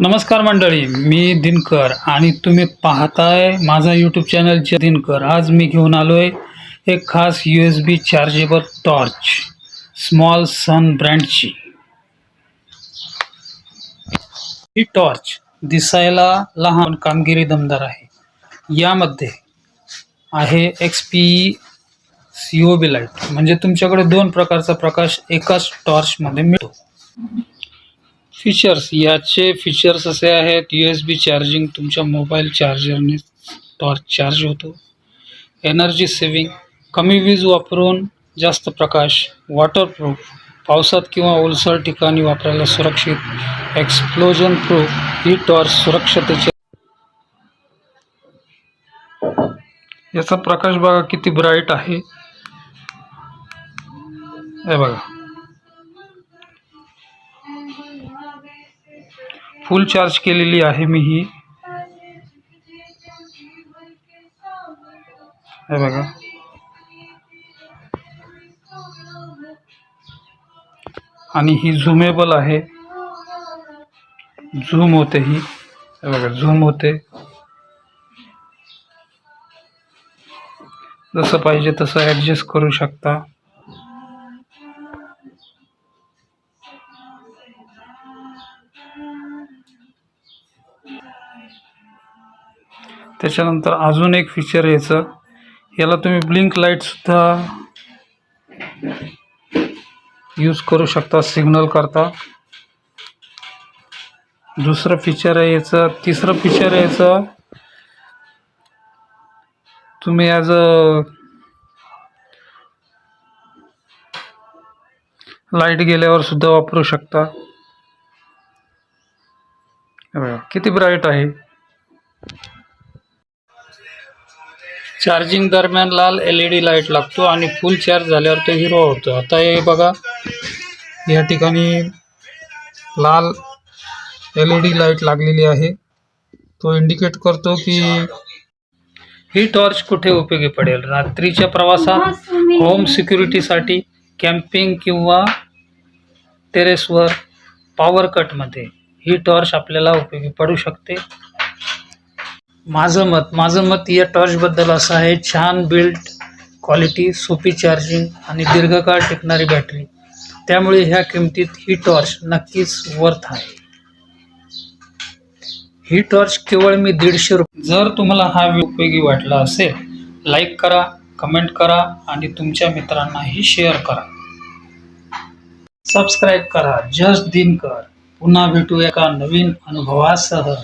नमस्कार मंडळी मी दिनकर आणि तुम्ही पाहताय माझा यूट्यूब चॅनल दिनकर. आज मी घेऊन आलो आहे एक खास U S B chargeable torch small sun ब्रँडची ही टॉर्च दिसायला लहान कामगिरी दमदार आहे. यामध्ये आहे X P C O B light म्हणजे तुमच्याकडे दोन प्रकारचा प्रकाश एकाच टॉर्चमध्ये मिळतो. फीचर्स याचे फीचर्स असे आहेत यू एस बी चार्जिंग तुमच्या मोबाईल चार्जरने टॉर्च चार्ज होतो. एनर्जी सेविंग कमी वीज वापरून जास्त प्रकाश वॉटरप्रूफ पावसात किंवा ओलसर ठिकाणी वापरायला सुरक्षित एक्सप्लोजन प्रूफ ही टॉर्च सुरक्षतेचे याचा प्रकाश बघा किती ब्राईट आहे. हे बघा. फुल चार्ज केलेली आहे मी ही. हे बघा. आणि ही झुमेबल आहे. झूम होते ही. हे बघा झूम होते. जसं पाहिजे तसं ॲडजस्ट करू शकता. त्याच्यानंतर अजून एक फीचर याचं. याला तुम्ही ब्लिंक लाईटसुद्धा यूज करू शकता सिग्नल करता. दुसरं फीचर आहे याचं. तिसरं फीचर आहे याचं. तुम्ही ॲज अ लाइट गेल्यावर सुद्धा वापरू शकता. किती ब्राईट आहे. चार्जिंग दरम्यान लाल एल ई डी लाइट लागतो आणि फुल चार्ज झाल्यावर तो हिरवा होतो. आता हे बघा या ठिकाणी लाल एल ई डी लाइट लागलेली आहे. तो इंडिकेट करतो की ही टॉर्च कुठे उपयोगी पडेल? रात्रीच्या प्रवासात होम सिक्युरिटीसाठी कॅम्पिंग किंवा टेरेसवर पॉवर कटमध्ये ही टॉर्च आपल्याला उपयोगी पडू शकते. माझं मत माझं मत या टॉर्चबद्दल असं आहे छान बिल्ट क्वालिटी सोपी चार्जिंग आणि दीर्घकाळ टिकणारी बॅटरी त्यामुळे ह्या किमतीत ही टॉर्च नक्कीच वर्थ आहे. ही टॉर्च केवळ मी दीडशे रुपये जर तुम्हाला हा उपयोगी वाटला असेल लाईक करा. कमेंट करा आणि तुमच्या मित्रांनाही शेअर करा. सबस्क्राईब करा. जस्ट दिनकर. पुन्हा भेटू एका नवीन अनुभवासह.